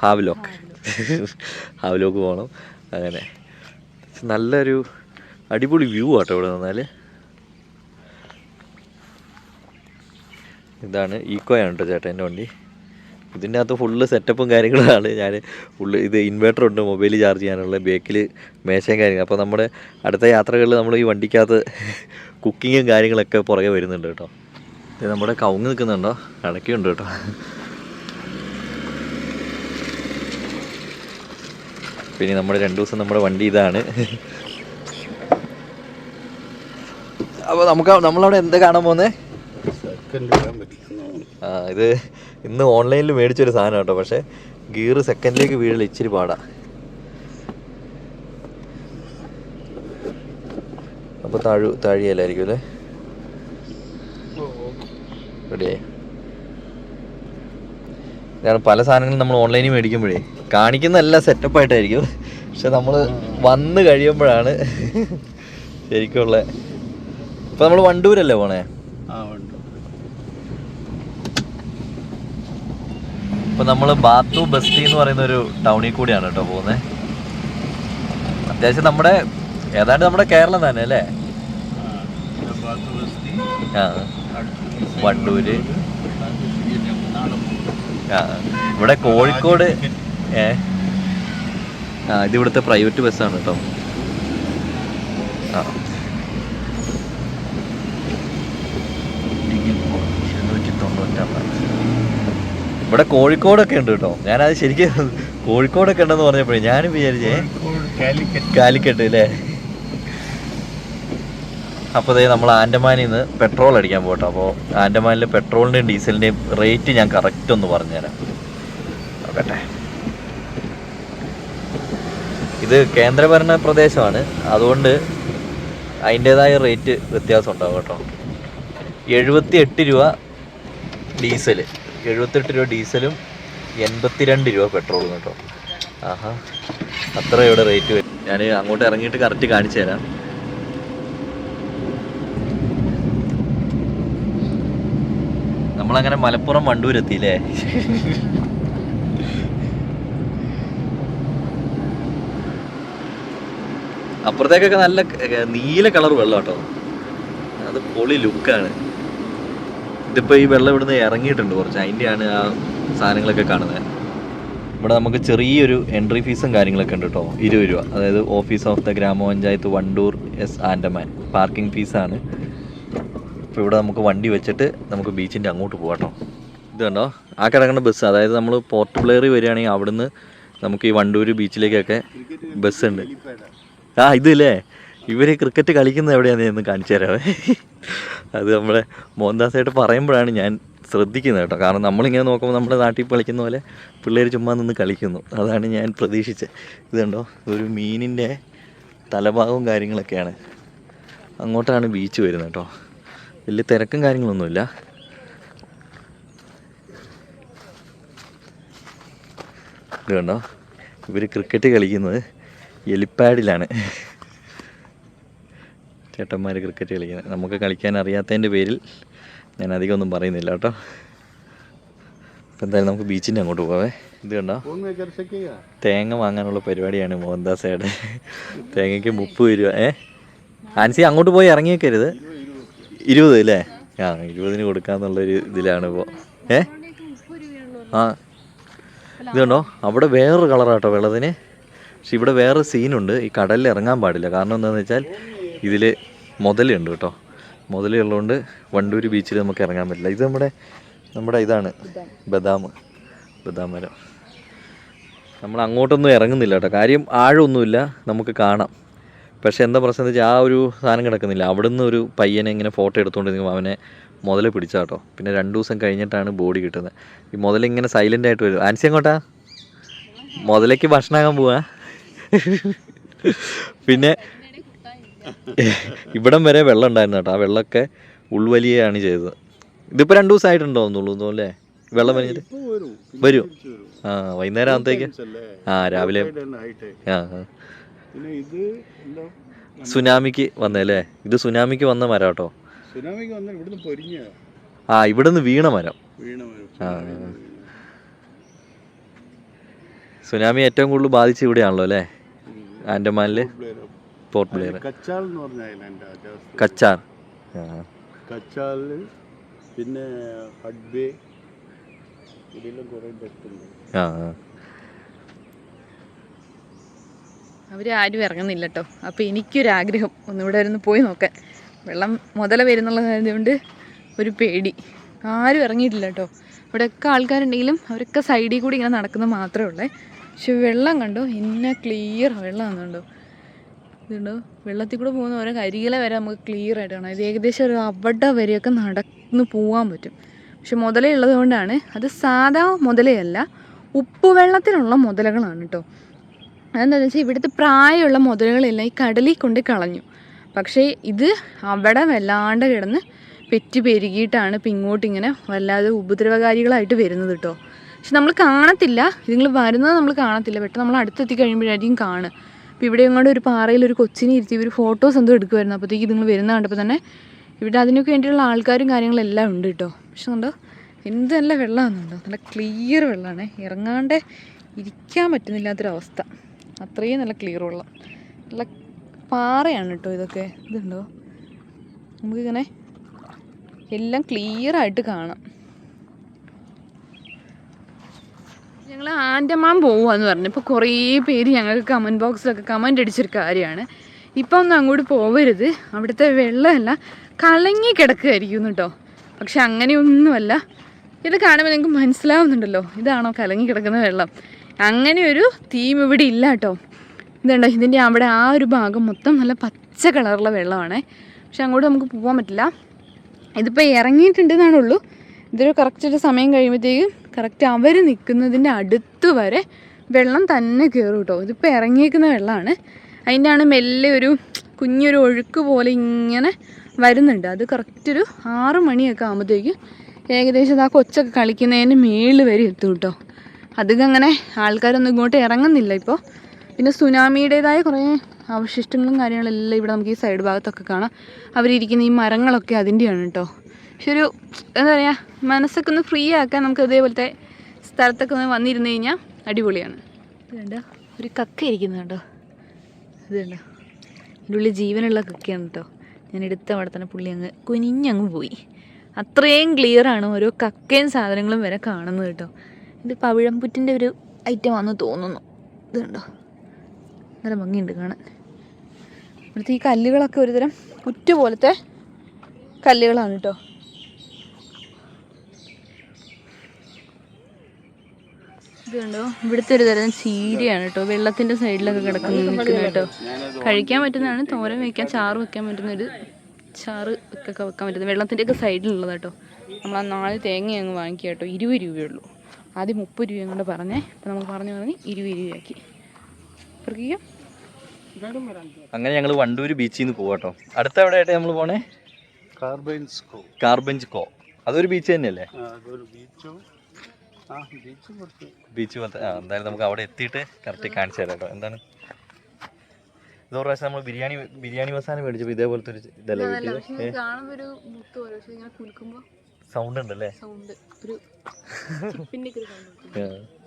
ഹാവ്ലോക്ക്. ഹാവ്ലോക്ക് പോകണം അങ്ങനെ. നല്ലൊരു അടിപൊളി വ്യൂ ആട്ടോ ഇവിടെ നിന്നാൽ ഇതാണ് ഈക്കോയാണ് കേട്ടോ ചേട്ടന്റെ വണ്ടി. ഇതിന്റെ അകത്ത് ഫുള്ള് സെറ്റപ്പും കാര്യങ്ങളാണ്. ഞാൻ ഫുള്ള് ഇത് ഇൻവേർട്ടർ ഉണ്ട് മൊബൈൽ ചാർജ് ചെയ്യാനുള്ള ബേക്കിൽ മേശയും കാര്യങ്ങൾ അപ്പോൾ നമ്മുടെ അടുത്ത യാത്രകളിൽ നമ്മൾ ഈ വണ്ടിക്കകത്ത് കുക്കിങ്ങും കാര്യങ്ങളൊക്കെ പുറകെ വരുന്നുണ്ട് കേട്ടോ. ഇത് നമ്മുടെ കവുങ്ങ് നിൽക്കുന്നുണ്ടോ? കണക്കിയുണ്ട് കേട്ടോ. പിന്നെ നമ്മുടെ രണ്ട് ദിവസം നമ്മുടെ വണ്ടി ഇതാണ്. അപ്പോൾ നമുക്ക് നമ്മളവിടെ എന്താ കാണാൻ പോകുന്നത് ഇത് ഇന്ന് ഓൺലൈനിൽ മേടിച്ചൊരു സാധനം കേട്ടോ പക്ഷേ ഗിയർ സെക്കൻഡിലേക്ക് വീഴൽ ഇച്ചിരി പാടാ. അപ്പോൾ താഴു താഴിയല്ലായിരിക്കും അല്ലേ? റെഡിയായി പല സാധനങ്ങളും നമ്മൾ ഓൺലൈനിൽ മേടിക്കുമ്പോഴേ. കാണിക്കുന്ന എല്ലാം സെറ്റപ്പ് ആയിട്ടായിരിക്കും. പക്ഷെ നമ്മൾ വന്ന് കഴിയുമ്പോഴാണ് ശരിക്കുള്ള. ഇപ്പൊ നമ്മൾ വണ്ടൂരല്ലേ പോണേ? നമ്മൾ നമ്മൾ ബാത്തു ബസ്തി എന്ന് പറയുന്ന ഒരു ടൗണിൽ കൂടിയാണ് കേട്ടോ പോകുന്നത് അത്യാവശ്യം നമ്മുടെ ഏതാണ്ട് നമ്മുടെ കേരളം തന്നെ അല്ലേ? ആ, വണ്ടൂര്. ആ. ഇവിടെ കോഴിക്കോട് ഏ? ആ ഇത് ഇവിടുത്തെ പ്രൈവറ്റ് ബസ്സാണ് കേട്ടോ. ഇവിടെ കോഴിക്കോടൊക്കെ ഉണ്ട് കേട്ടോ. ഞാനത് ശരിക്കും കോഴിക്കോടൊക്കെ ഉണ്ടെന്ന് പറഞ്ഞപ്പോഴേ ഞാനും വിചാരിച്ചേ കാലിക്കട്ട് അല്ലേ അപ്പോൾ ദേ നമ്മൾ ആൻഡമാനിൽ നിന്ന് പെട്രോൾ അടിക്കാൻ പോകട്ടോ അപ്പോൾ ആൻഡമാനിൽ പെട്രോളിന്റെയും ഡീസലിന്റെയും റേറ്റ് ഞാൻ കറക്റ്റ് ഒന്ന് പറഞ്ഞുതരാം. നോക്കട്ടെ. ഇത് കേന്ദ്രഭരണ പ്രദേശമാണ്. അതുകൊണ്ട് അതിന്റേതായ റേറ്റ് വ്യത്യാസം ഉണ്ടാവും കേട്ടോ. എഴുപത്തി എട്ട് രൂപ ഡീസൽ എഴുപത്തെട്ട് രൂപ ഡീസലും എൺപത്തിരണ്ട് രൂപ പെട്രോളും കേട്ടോ. ആഹാ അത്ര ഇവിടെ റേറ്റ് വരും. ഞാൻ അങ്ങോട്ട് ഇറങ്ങിയിട്ട് കറക്റ്റ് കാണിച്ചു തരാം. നമ്മളങ്ങനെ മലപ്പുറം വണ്ടൂർ എത്തിയില്ലേ? അപ്പുറത്തേക്കൊക്കെ നല്ല നീല കളർ വെള്ളം കേട്ടോ അത് പൊളി ലുക്കാണ് ഇതിപ്പോൾ ഈ വെള്ളം ഇവിടുന്ന് ഇറങ്ങിയിട്ടുണ്ട് കുറച്ച്. അതിന്റെയാണ് ആ സാധനങ്ങളൊക്കെ കാണുന്നത്. ഇവിടെ നമുക്ക് ചെറിയൊരു എൻട്രി ഫീസും കാര്യങ്ങളൊക്കെ ഉണ്ട് കേട്ടോ. ഇരുപത് രൂപ. അതായത് office of the gram panchayat Wandoor S Andaman parking ഫീസാണ് ഇപ്പോൾ ഇവിടെ നമുക്ക് വണ്ടി വെച്ചിട്ട് നമുക്ക് ബീച്ചിന്റെ അങ്ങോട്ട് പോകാം കേട്ടോ. ഇത് കണ്ടോ? ആ കിടക്കുന്ന ബസ് അതായത് നമ്മൾ പോർട്ട് ബ്ലെയറി വരികയാണെങ്കിൽ അവിടുന്ന് നമുക്ക് ഈ വണ്ടൂർ ബീച്ചിലേക്കൊക്കെ ബസ് ഉണ്ട്. ആ ഇതില്ലേ ഇവർ ക്രിക്കറ്റ് കളിക്കുന്നത് എവിടെയാണെന്ന് ഞാൻ കാണിച്ചു തരാവേ. അത് നമ്മളെ മോഹൻദാസായിട്ട് പറയുമ്പോഴാണ് ഞാൻ ശ്രദ്ധിക്കുന്നത് കേട്ടോ. കാരണം നമ്മളിങ്ങനെ നോക്കുമ്പോൾ നമ്മുടെ നാട്ടിൽ കളിക്കുന്ന പോലെ പിള്ളേർ ചുമ്മാ നിന്ന് കളിക്കുന്നു. അതാണ് ഞാൻ പ്രതീക്ഷിച്ചത്. ഇതുണ്ടോ ഒരു മീനിന്റെ തലഭാഗവും കാര്യങ്ങളൊക്കെയാണ്. അങ്ങോട്ടാണ് ബീച്ച് വരുന്നത് കേട്ടോ. വലിയ തിരക്കും കാര്യങ്ങളൊന്നുമില്ല. ഇത് കണ്ടോ? ഇവർ ക്രിക്കറ്റ് കളിക്കുന്നത് എലിപ്പാഡിലാണ്. ചേട്ടന്മാർ ക്രിക്കറ്റ് കളിക്കുന്നത്. നമുക്ക് കളിക്കാൻ അറിയാത്തതിന്റെ പേരിൽ ഞാൻ അധികം ഒന്നും പറയുന്നില്ല കേട്ടോ. അപ്പം എന്തായാലും നമുക്ക് ബീച്ചിന്റെ അങ്ങോട്ട് പോവേ. ഇത് കണ്ടോ? തേങ്ങ വാങ്ങാനുള്ള പരിപാടിയാണ് മോഹൻദാസയുടെ തേങ്ങയ്ക്ക് മുപ്പത് രൂപ. ഏ? ആൻസി അങ്ങോട്ട് പോയി ഇറങ്ങിയേക്കരുത്. ഇരുപത് അല്ലേ? ആ ഇരുപതിന് കൊടുക്കാന്നുള്ളൊരു ഇതിലാണ് ഇപ്പോൾ ഏ? ആ. ഇത് കണ്ടോ? അവിടെ വേറൊരു കളറാട്ടോ വെള്ളത്തിന്. പക്ഷെ ഇവിടെ വേറെ സീനുണ്ട് ഈ കടലിൽ ഇറങ്ങാൻ പാടില്ല. കാരണം എന്താണെന്ന് വെച്ചാൽ ഇതിൽ മുതലുണ്ട് കേട്ടോ. മുതലുള്ളതുകൊണ്ട് വണ്ടൂർ ബീച്ചിൽ നമുക്ക് ഇറങ്ങാൻ പറ്റില്ല. ഇത് നമ്മുടെ നമ്മുടെ ഇതാണ്. ബദാം. ബദാം മരം. നമ്മൾ അങ്ങോട്ടൊന്നും ഇറങ്ങുന്നില്ല കേട്ടോ. കാര്യം ആഴമൊന്നുമില്ല. നമുക്ക് കാണാം. പക്ഷേ എന്താ പ്രശ്നം വെച്ചാൽ ആ ഒരു സാധനം കിടക്കുന്നില്ല. അവിടുന്ന് ഒരു പയ്യനെ ഇങ്ങനെ ഫോട്ടോ എടുത്തുകൊണ്ടിരിക്കുമ്പോൾ അവനെ മുതൽ പിടിച്ചാട്ടോ പിന്നെ രണ്ട് ദിവസം കഴിഞ്ഞിട്ടാണ് ബോഡി കിട്ടുന്നത്. ഈ മുതലിങ്ങനെ സൈലന്റ് ആയിട്ട് വരും. ആൻസി എങ്ങോട്ടാ? മുതലേക്ക് ഭക്ഷണമാകാൻ പോവാ. പിന്നെ ഇവിടം വരെ വെള്ളം ഉണ്ടായിരുന്നു കേട്ടോ. ആ വെള്ളമൊക്കെ ഉൾവലിയാണ് ചെയ്തത്. ഇതിപ്പോ രണ്ടു ദിവസമായിട്ടുണ്ടോ തോന്നുന്നു അല്ലേ? വെള്ളം വലിഞ്ഞിട്ട് വരും. ആ വൈകുന്നേരം ആകുമ്പോഴത്തേക്ക് ആ രാവിലെ. ആ സുനാമിക്ക് വന്നല്ലേ ഇത് സുനാമിക്ക് വന്ന മരം കേട്ടോ. ആ ഇവിടുന്ന് വീണ മരം. ആ. സുനാമി ഏറ്റവും കൂടുതൽ ബാധിച്ച ഇവിടെയാണല്ലോ അല്ലേ? ആൻഡമാനിൽ പോർട്ട് ബ്ലെയർ കച്ചാൽ എന്ന് പറഞ്ഞ ഐലൻഡ് കച്ചാർ കച്ചാൽ പിന്നെ ഹഡ്ബേ ഇതിലും കുറേ ഡെത്തുണ്ട് ആ. ആരും ഇറങ്ങുന്നില്ല കേട്ടോ അപ്പോൾ എനിക്കൊരാഗ്രഹം. ഒന്നിവിടെ ഒന്ന് പോയി നോക്കാൻ. വെള്ളം മുതല വരുന്നുള്ളതുകൊണ്ട് ഒരു പേടി. ആരും ഇറങ്ങിയിട്ടില്ല കേട്ടോ ഇവിടെയൊക്കെ ആൾക്കാരുണ്ടെങ്കിലും അവരൊക്കെ സൈഡിൽ കൂടി ഇങ്ങനെ നടക്കുന്നത് മാത്രമേ ഉള്ളേ. പക്ഷെ വെള്ളം കണ്ടോ? ഇന്ന ക്ലിയർ വെള്ളം കണ്ടോ ഇതുണ്ടോ. വെള്ളത്തിൽ കൂടെ പോകുന്ന ഓരോ കരികളെ വരെ നമുക്ക് ക്ലിയർ ആയിട്ട് കാണാം. ഇത് ഏകദേശം ഒരു അവിടെ വരെയൊക്കെ നടന്ന് പോകാൻ പറ്റും. പക്ഷെ മുതലേ ഉള്ളത് കൊണ്ടാണ്. അത് സാധാ മുതലയല്ല ഉപ്പുവെള്ളത്തിലുള്ള മുതലകളാണ് കേട്ടോ അതെന്താണെന്ന് വെച്ചാൽ ഇവിടുത്തെ പ്രായമുള്ള മുതലുകളെല്ലാം ഈ കടലിൽ കൊണ്ട് കളഞ്ഞു. പക്ഷേ ഇത് അവിടെ വല്ലാണ്ട് കിടന്ന് പെറ്റ് പെരുകിയിട്ടാണ് ഇപ്പം ഇങ്ങോട്ട് ഇങ്ങനെ വല്ലാതെ ഉപദ്രവകാരികളായിട്ട് വരുന്നത് കേട്ടോ പക്ഷെ നമ്മൾ കാണത്തില്ല. ഇതുങ്ങൾ വരുന്നത് നമ്മൾ കാണത്തില്ല. പെട്ടെന്ന് നമ്മൾ അടുത്തെത്തി കഴിയുമ്പോഴായിരിക്കും കാണുക. അപ്പോൾ ഇവിടെ ഇങ്ങോട്ട് ഒരു പാറയിൽ ഒരു കൊച്ചിനെ ഇരുത്തി ഒരു ഫോട്ടോസ് എന്തോ എടുക്കുമായിരുന്നു അപ്പോഴത്തേക്ക് നിങ്ങൾ വരുന്ന കണ്ടപ്പോൾ തന്നെ ഇവിടെ അതിനൊക്കെ വേണ്ടിയുള്ള ആൾക്കാരും കാര്യങ്ങളെല്ലാം ഉണ്ട് കേട്ടോ. പക്ഷെ കണ്ടോ? എന്ത് നല്ല വെള്ളമാണെന്നുണ്ടോ നല്ല ക്ലിയർ വെള്ളമാണ് ഇറങ്ങാണ്ട് ഇരിക്കാൻ പറ്റുന്നില്ലാത്തൊരവസ്ഥ. അത്രയും നല്ല ക്ലിയർ വെള്ളം. നല്ല പാറയാണ് കേട്ടോ ഇതൊക്കെ. ഇതുണ്ടോ നമുക്കിങ്ങനെ എല്ലാം ക്ലിയറായിട്ട് കാണാം. ഞങ്ങൾ ആൻഡമാൻ പോവാന്ന് പറഞ്ഞു. ഇപ്പോൾ കുറേ പേര് ഞങ്ങൾക്ക് കമന്റ് ബോക്സിലൊക്കെ കമന്റ് അടിച്ചൊരു കാര്യമാണ്. ഇപ്പം ഒന്നും അങ്ങോട്ട് പോവരുത്. അവിടുത്തെ വെള്ളമല്ല കലങ്ങി കിടക്കുകയായിരിക്കും കേട്ടോ പക്ഷെ അങ്ങനെയൊന്നുമല്ല. ഇത് കാണുമ്പോൾ നിങ്ങൾക്ക് മനസ്സിലാവുന്നുണ്ടല്ലോ ഇതാണോ കലങ്ങി കിടക്കുന്ന വെള്ളം. അങ്ങനെ ഒരു തീം ഇവിടെ ഇല്ല കേട്ടോ ഇതുണ്ടോ? ഇതിന്റെ അവിടെ ആ ഒരു ഭാഗം മൊത്തം നല്ല പച്ച കളറുള്ള വെള്ളമാണ്. പക്ഷെ അങ്ങോട്ട് നമുക്ക് പോകാൻ പറ്റില്ല. ഇതിപ്പോൾ ഇറങ്ങിയിട്ടുണ്ടെന്നാണുള്ളൂ. ഇതൊരു കറക്റ്റ് സമയം കഴിയുമ്പോഴത്തേക്കും കറക്റ്റ് അവർ നിൽക്കുന്നതിന്റെ അടുത്ത് വരെ വെള്ളം തന്നെ കയറും കേട്ടോ. ഇതിപ്പോൾ ഇറങ്ങിയേക്കുന്ന വെള്ളമാണ് അതിന്റെ ആണ് മെല്ലെ ഒരു കുഞ്ഞൊരു ഒഴുക്ക് പോലെ ഇങ്ങനെ വരുന്നുണ്ട്. അത് കറക്റ്റ് ഒരു ആറ് മണിയൊക്കെ ആകുമ്പോഴത്തേക്കും ഏകദേശം ആ കൊച്ചൊക്കെ കളിക്കുന്നതിന് മേളിൽ വരെ എത്തും കേട്ടോ. അധികം അങ്ങനെ ആൾക്കാരൊന്നും ഇങ്ങോട്ട് ഇറങ്ങുന്നില്ല ഇപ്പോൾ പിന്നെ സുനാമിയുടേതായ കുറേ അവശിഷ്ടങ്ങളും കാര്യങ്ങളെല്ലാം ഇവിടെ നമുക്ക് ഈ സൈഡ് ഭാഗത്തൊക്കെ കാണാം. അവരിയ്ക്കുന്ന ഈ മരങ്ങളൊക്കെ അതിന്റെയാണ് കേട്ടോ. ഒരു എന്താ പറയുക മനസ്സൊക്കെ ഒന്ന് ഫ്രീ ആക്കാൻ നമുക്ക് ഇതേപോലത്തെ സ്ഥലത്തൊക്കെ ഒന്ന് വന്നിരുന്നു കഴിഞ്ഞാൽ അടിപൊളിയാണ്. ഇത് ഒരു കക്ക ഇരിക്കുന്നുണ്ടോ കണ്ടോ? എന്റെ ഉള്ളിൽ ജീവനുള്ള കക്കയാണ് കേട്ടോ. ഞാൻ എടുത്ത അവിടെ തന്നെ പുള്ളി അങ്ങ് കുനിഞ്ഞങ്ങ് പോയി. അത്രയും ക്ലിയറാണ് ഓരോ കക്കയും സാധനങ്ങളും വരെ കാണുന്നത് കേട്ടോ. ഇത് പവിഴംപുറ്റിന്റെ ഒരു ഐറ്റം ആണെന്ന് തോന്നുന്നു. ഇത് കണ്ടോ? നല്ല ഭംഗിയുണ്ട് കാണാൻ. ഇവിടുത്തെ ഈ കല്ലുകളൊക്കെ ഒരുതരം പുറ്റ് പോലത്തെ കല്ലുകളാണ് കേട്ടോ. ഇത് കണ്ടോ ഇവിടുത്തെ ഒരു തരം ചീരയാണ് കേട്ടോ വെള്ളത്തിന്റെ സൈഡിലൊക്കെ കിടക്കുന്ന നിൽക്കുന്നത് കേട്ടോ കഴിക്കാൻ പറ്റുന്നതാണ്. തോരൻ വെക്കാൻ ചാറ് വെക്കാൻ പറ്റുന്ന ഒരു ചാറ് ഒക്കെ വെക്കാൻ പറ്റുന്നത് വെള്ളത്തിന്റെ ഒക്കെ സൈഡിലുള്ളത് കേട്ടോ നമ്മൾ ആ നാല് തേങ്ങ അങ്ങ് വാങ്ങിക്കുക കേട്ടോ ഇരുപത് രൂപയേ ഉള്ളൂ ആദ്യം മുപ്പത് രൂപയും കൊണ്ട് പറഞ്ഞേ. അപ്പൊ നമ്മൾ പറഞ്ഞു പറഞ്ഞ് ഇരുപത് രൂപയാക്കി. അങ്ങനെ ഞങ്ങൾ വണ്ടൂർ ബീച്ചിൽ നിന്ന് പോവാട്ടോ അടുത്ത എവിടെയായിട്ട് നമ്മൾ പോണേ? കാർബൻസ് കോ. കാർബഞ്ച് കോ. അതൊരു ബീച്ച് തന്നെയല്ലേ? ബീച്ചും ബീച്ച് പോലത്തെ ആ എന്തായാലും നമുക്ക് അവിടെ എത്തിയിട്ട് കറക്റ്റ് കാണിച്ചു തരാം കേട്ടോ. എന്താണ്? ഇത് ഒരു പ്രാവശ്യം നമ്മൾ ബിരിയാണി ബിരിയാണി മസാല മേടിച്ചപ്പോൾ ഇതേപോലത്തെ ഒരു ഇതല്ലേ സൗണ്ട് ഉണ്ടല്ലേ?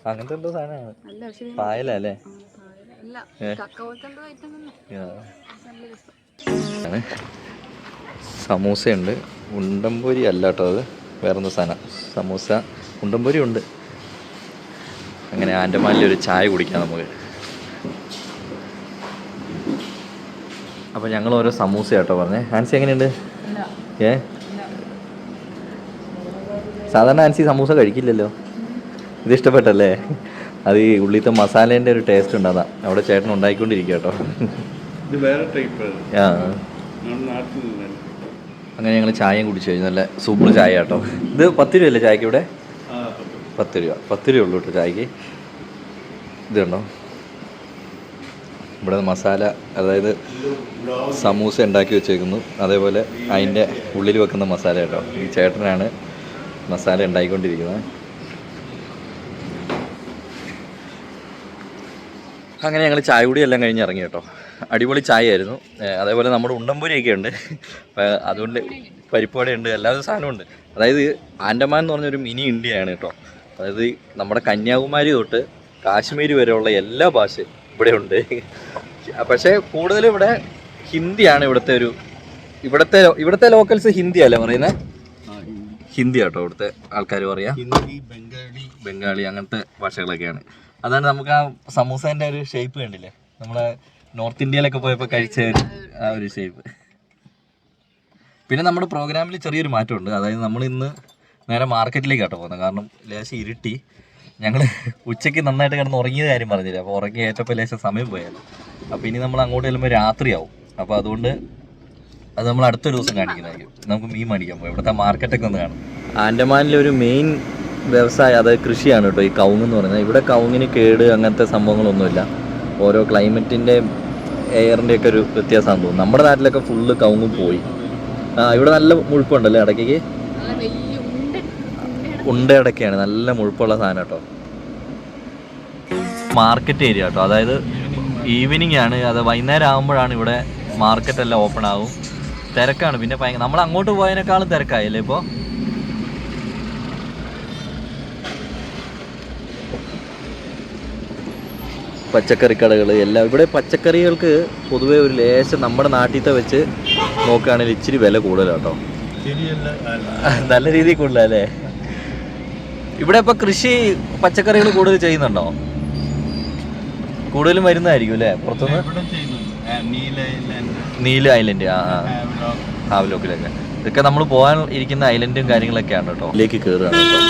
അങ്ങനത്തെ എന്തോ സാധനമാണ്. പായലല്ലേ സമൂസയുണ്ട്. ഉണ്ടംപൊരി അല്ല കേട്ടോ അത്. വേറെന്തോ സാധനം? സമൂസ ഉണ്ടംപൊരി ഉണ്ട്. അങ്ങനെ ആൻഡമാനിൽ ഒരു ചായ കുടിക്കാം നമുക്ക്. അപ്പോൾ ഞങ്ങൾ ഓരോ സമൂസ കേട്ടോ പറഞ്ഞേ. ആൻസി എങ്ങനെയുണ്ട്? ഏ? സാധാരണ ആൻസി സമൂസ കഴിക്കില്ലല്ലോ. ഇത് ഇഷ്ടപ്പെട്ടല്ലേ? അത് ഈ ഉള്ളിത്തെ മസാലേന്റെ ഒരു ടേസ്റ്റ് ഉണ്ട് അതാ അവിടെ ചേട്ടൻ ഉണ്ടാക്കിക്കൊണ്ടിരിക്കുക കേട്ടോ ഇത് വേറെ ടൈപ്പ് ആ. നമ്മുടെ നാട്ടിൽ അങ്ങനെ ഞങ്ങൾ ചായയും കുടിച്ചു കഴിഞ്ഞു. നല്ല സൂപ്പർ ചായ കേട്ടോ ഇത് പത്ത് രൂപയല്ലേ ചായക്ക് ഇവിടെ? പത്ത് രൂപ. പത്ത് രൂപ ഉള്ളൂ കേട്ടോ ചായക്ക്. ഇത് കണ്ടോ? ഇവിടെ മസാല അതായത് സമൂസ ഉണ്ടാക്കി വെച്ചേക്കുന്നു. അതേപോലെ അതിന്റെ ഉള്ളിൽ വെക്കുന്ന മസാല കേട്ടോ. ഈ ചേട്ടനാണ് മസാല ഉണ്ടാക്കിക്കൊണ്ടിരിക്കുന്നത് അങ്ങനെ ഞങ്ങൾ ചായ കൂടി എല്ലാം കഴിഞ്ഞ് ഇറങ്ങി കേട്ടോ. അടിപൊളി ചായ ആയിരുന്നു അതേപോലെ നമ്മുടെ ഉണ്ടമ്പൂരിയൊക്കെ ഉണ്ട്. അതുകൊണ്ട് പരിപ്പുവടയുണ്ട് എല്ലാ സാധനവും ഉണ്ട്. അതായത് ആൻഡമാൻ എന്ന് പറഞ്ഞൊരു മിനി ഇന്ത്യയാണ് കേട്ടോ. അതായത് നമ്മുടെ കന്യാകുമാരി തൊട്ട് കാശ്മീർ വരെയുള്ള എല്ലാ ഭാഷയും ഇവിടെ ഉണ്ട്. പക്ഷേ കൂടുതലും ഇവിടെ ഹിന്ദിയാണ് ഇവിടുത്തെ ഒരു ഇവിടുത്തെ ഇവിടുത്തെ ലോക്കൽസ് ഹിന്ദി അല്ലേ പറയുന്നത് ഹിന്ദി. ആട്ടോ ഇവിടുത്തെ ആൾക്കാർ പറയാം. ബംഗാളി. ബംഗാളി അങ്ങനത്തെ ഭാഷകളൊക്കെയാണ്. അതാണ് നമുക്ക് ആ സമൂസേന്റെ ഒരു ഷേപ്പ് കണ്ടില്ലേ? നമ്മളെ നോർത്ത് ഇന്ത്യയിലൊക്കെ പോയപ്പോൾ കഴിച്ച ആ ഒരു ഷേപ്പ് പിന്നെ നമ്മുടെ പ്രോഗ്രാമിൽ ചെറിയൊരു മാറ്റമുണ്ട്. അതായത് നമ്മൾ ഇന്ന് നേരെ മാർക്കറ്റിലേക്ക് കേട്ടോ പോകുന്നത്. കാരണം ലേശം ഇരുട്ടി. ഞങ്ങൾ ഉച്ചയ്ക്ക് നന്നായിട്ട് കിടന്ന് ഉറങ്ങിയ കാര്യം പറഞ്ഞില്ല? അപ്പോൾ ഉറങ്ങി ഏറ്റപ്പോൾ ലേശം സമയം പോയാലും. അപ്പോൾ ഇനി നമ്മൾ അങ്ങോട്ട് ചെല്ലുമ്പോൾ രാത്രിയാവും. അപ്പോൾ അതുകൊണ്ട് അത് നമ്മൾ അടുത്ത ദിവസം കാണിക്കുന്നതായിരിക്കും. നമുക്ക് മീൻ മേടിക്കാൻ പോകും ഇവിടുത്തെ മാർക്കറ്റൊക്കെ ഒന്ന് കാണും. ആൻഡമാനിലെ ഒരു മെയിൻ വ്യവസായം അതായത് കൃഷിയാണ് കേട്ടോ ഈ കവുങ്ങ് എന്ന് പറയുന്നത്. ഇവിടെ കവുങ്ങിന് കേട് അങ്ങനത്തെ സംഭവങ്ങളൊന്നുമില്ല. ഓരോ ക്ലൈമറ്റിന്റെ എയറിന്റെ ഒക്കെ ഒരു വ്യത്യാസമാണെന്ന് തോന്നുന്നു നമ്മുടെ നാട്ടിലൊക്കെ ഫുള്ള് കൗങ്ങും പോയി. ആ ഇവിടെ നല്ല മുഴുപ്പുണ്ടല്ലേ ഇടയ്ക്ക് ഉണ്ട ഇടയ്ക്കാണ്. നല്ല മുഴുപ്പുള്ള സാധനം കേട്ടോ. മാർക്കറ്റ് ഏരിയ കേട്ടോ. അതായത് ഈവനിങ് ആണ്. അത് വൈകുന്നേരം ആകുമ്പോഴാണ് ഇവിടെ മാർക്കറ്റ് എല്ലാം ഓപ്പൺ ആകും തിരക്കാണ്. പിന്നെ ഭയങ്കര നമ്മൾ അങ്ങോട്ട് പോയതിനേക്കാളും തിരക്കായില്ലേ ഇപ്പോൾ പച്ചക്കറി കടകൾ എല്ലാം. ഇവിടെ പച്ചക്കറികൾക്ക് പൊതുവേ ഒരു ലേശം നമ്മുടെ നാട്ടിലത്തെ വെച്ച് നോക്കുകയാണെങ്കിൽ ഇച്ചിരി വില ശരിയല്ല നല്ല രീതിയിൽ കൂടുതലല്ലേ ഇവിടെ ഇപ്പൊ കൃഷി പച്ചക്കറികൾ കൂടുതൽ ചെയ്യുന്നുണ്ടോ? കൂടുതലും വരുന്നതായിരിക്കും അല്ലേ? പുറത്തുനിന്ന്? നീല ഐലൻഡ് ആ. ഹാവലോക്കിലൊക്കെ ഇതൊക്കെ നമ്മൾ പോകാൻ ഇരിക്കുന്ന ഐലൻഡും കാര്യങ്ങളൊക്കെയാണ് കേട്ടോ. ഇതിലേക്ക് കയറുകയാണ് കേട്ടോ.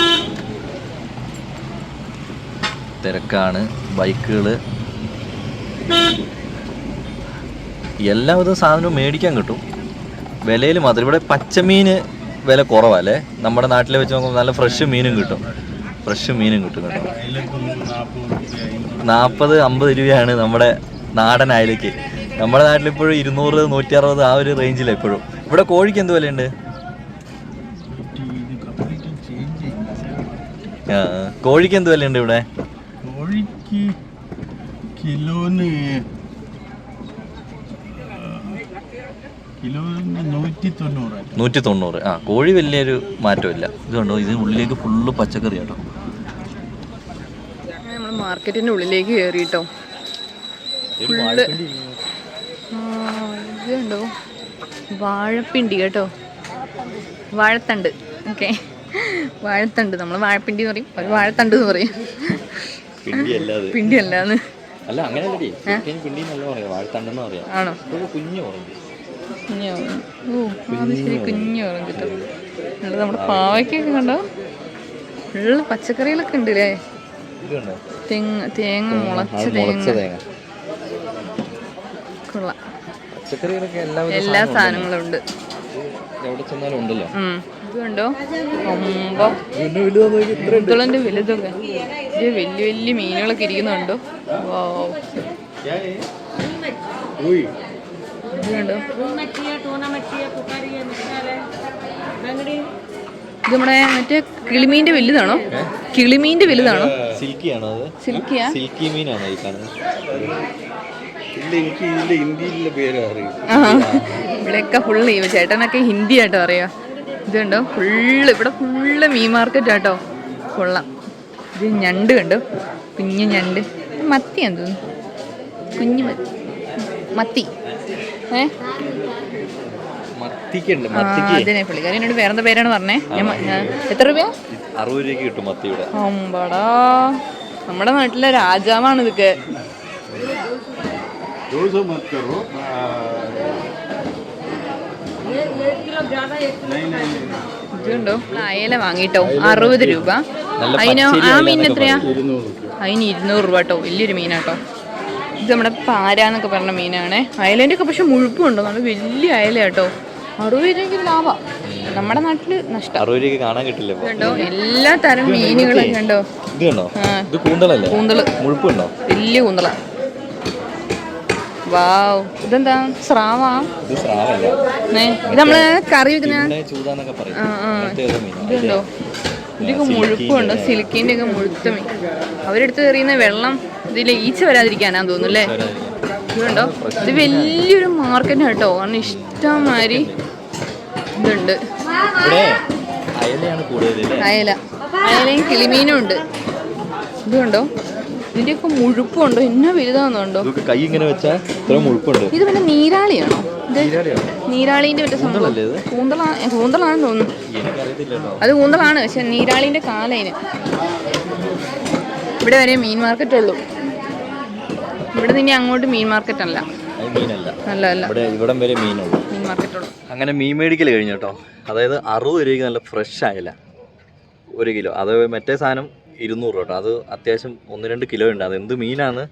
തിരക്കാണ് ബൈക്കുകൾ എല്ലാവിധ സാധനവും മേടിക്കാൻ കിട്ടും. വിലയിൽ മാത്രം. ഇവിടെ പച്ചമീൻ വില കുറവല്ലേ? നമ്മുടെ നാട്ടിലെ വെച്ച് നോക്കുമ്പോൾ നല്ല ഫ്രഷ് മീനും കിട്ടും. ഫ്രഷ് മീനും കിട്ടും കേട്ടോ. നാൽപ്പത് അമ്പത് രൂപയാണ് നമ്മുടെ നാടൻ അയലയ്ക്ക്. നമ്മുടെ നാട്ടിലിപ്പോഴും ഇരുന്നൂറ് നൂറ്റി അറുപത് ആ ഒരു റേഞ്ചിലാണ് എപ്പോഴും ഇവിടെ കോഴിക്ക് എന്ത് വിലയുണ്ട്. കോഴിക്ക് എന്ത് വിലയുണ്ട് ഇവിടെ? നൂറ്റി തൊണ്ണൂറ് ആ കോഴി വലിയൊരു മാറ്റമില്ല. കണ്ടോ ഇതിന് ഉള്ളിലേക്ക് ഫുള്ള് പച്ചക്കറി കേട്ടോ. നമ്മൾ മാർക്കറ്റിന്റെ ഉള്ളിലേക്ക് കയറി കേട്ടോ ഫുള്ള് ആ, ഇത് കണ്ടോ? വാഴപ്പിണ്ടി കേട്ടോ. വാഴത്തണ്ട്. ഓക്കെ. വാഴത്തണ്ട്. നമ്മൾ വാഴപ്പിണ്ടി എന്ന് പറയും. ഒരു വാഴത്തണ്ട് എന്ന് പറയും. പിണ്ടി അല്ലാന്ന് അല്ല അങ്ങനെ ആണോ? കുഞ്ഞു ഓറഞ്ച് കുഞ്ഞു ഓറഞ്ച്. ഓ അത് ശരി കുഞ്ഞു കേട്ടോ. എന്നിട്ട് നമ്മുടെ പാവയ്ക്കൊക്കെ കണ്ടോ? ഫുള്ള് പച്ചക്കറികളൊക്കെ ഉണ്ട് അല്ലേ തേങ്ങ തേങ്ങ മുളച്ച തേങ്ങ. കൊള്ളാം. എല്ലാ സാധനങ്ങളും ഉണ്ട്. എവിടെ ചെന്നാലും ഇത് കണ്ടോ? ഒമ്പോ. പിന്നെ വലുതാ നോക്കി ഇത്ര മുതളന്റെ വലുതൊക്കെ ഇത് വലിയ വലിയ മീനുകളൊക്കെ ഇരിക്കുന്നുണ്ടോ. വൗ. ഇത് നമ്മുടെ മറ്റേ കിളിമീന്റെ വലുതാണോ? കിളിമീന്റെ വലുതാണോ? സിൽക്കിയാണോ അത്? സിൽക്കിയാ? സിൽക്കി മീനാണോ ഈ കാണുന്നത് ഇവിടെയൊക്കെ ഫുള്ള് ഈ ചേട്ടനൊക്കെ ഹിന്ദി ആട്ടോ അറിയാം. ഇതുണ്ടോ? ഫുള്ള് ഇവിടെ ഫുള്ള് മീൻ മാർക്കറ്റ് ആട്ടോ. കൊള്ളാം. ഇത് ഞണ്ട് കണ്ടു? കുഞ്ഞു ഞണ്ട്. മത്തി തോന്നുന്നു കുഞ്ഞു മത്തി മത്തി. അതിനെ പുള്ളിക്കാരൻ എന്നോട് വേറെന്താ പേരാണ് പറഞ്ഞേ? എത്ര രൂപയാ? അറുപത് രൂപ കിട്ടും മത്തിയുടെ. അമ്പടാ. നമ്മുടെ നാട്ടിലെ രാജാവാണ് ഇതൊക്കെ. ഇതുണ്ടോ? അയല വാങ്ങിട്ടോ അറുപത് രൂപ. അതിനോ ആ മീൻ എത്രയാ? അതിന് ഇരുന്നൂറ് രൂപ കേട്ടോ. വലിയൊരു മീനാട്ടോ. ഇത് നമ്മുടെ പാര എന്നൊക്കെ പറഞ്ഞ മീനാണ്. അയലേന്റെ ഒക്കെ പക്ഷെ മുഴുപ്പുണ്ടോ. നല്ല വലിയ അയല കേട്ടോ അറുപത് രൂപയ്ക്ക് ലാഭം നമ്മുടെ നാട്ടിൽ നഷ്ടം. അറുപത് രൂപയ്ക്ക് കാണാൻ കിട്ടില്ല കണ്ടോ? എല്ലാ തരം മീനുകളും കണ്ടോ? ഇത് കണ്ടോ? ഇത് കൂന്തളല്ലേ? കൂന്തൾ. മുഴുപ്പുണ്ടോ? വലിയ കൂന്തള. വാവ്. ഇതെന്താ? സ്രാവാ? ഇത് നമ്മൾ കറി വെക്കുന്ന. ഇതുണ്ടോ ഇതൊക്കെ മുഴുപ്പുണ്ട്. സിൽക്കിന്റെ ഒക്കെ മുഴുത്ത മീൻ. അവരെടുത്ത് എറിയുന്ന വെള്ളം ഇതിൽ ഈച്ച വരാതിരിക്കാനാന്ന് തോന്നുന്നു അല്ലേ? ഇതുണ്ടോ? ഇത് വലിയൊരു മാർക്കറ്റ് കേട്ടോ. കാരണം ഇഷ്ടംമാതിരി ഇതുണ്ട്. അയല. അയലയും കിളിമീനും ഉണ്ട്. ഇതുണ്ടോ? കണ്ടോ ഇതിന്റെയൊക്കെ മുഴുപ്പുണ്ടോ എന്നാ വലുതാണെന്നുണ്ടോ കൈ ഇങ്ങനെ വെച്ചാൽ ഇത് പിന്നെ നീരാളിയാണോ? നീരാളിന്റെ? മറ്റേ സംഭവം? കൂന്തളാ കൂന്തളാണെന്ന് തോന്നുന്നു. അത് കൂന്തളാണ് പക്ഷെ നീരാളിന്റെ കാലയിന്. ഇവിടെ വരെ മീൻ മാർക്കറ്റ് ഉള്ളൂ. ഇവിടെ നിന്ന് അങ്ങോട്ട് മീൻ മാർക്കറ്റ് അല്ല അങ്ങനെ മീൻ മേടിക്കൽ കഴിഞ്ഞു കേട്ടോ. അതായത് അറുപത് രൂപയ്ക്ക് നല്ല ഫ്രഷ് ആയില്ല ഒരു കിലോ. അത് മറ്റേ സാധനം ഇരുന്നൂറ് കേട്ടോ. അത് അത്യാവശ്യം ഒന്ന് രണ്ട് കിലോ ഉണ്ട്. അത് എന്ത് മീനാന്ന്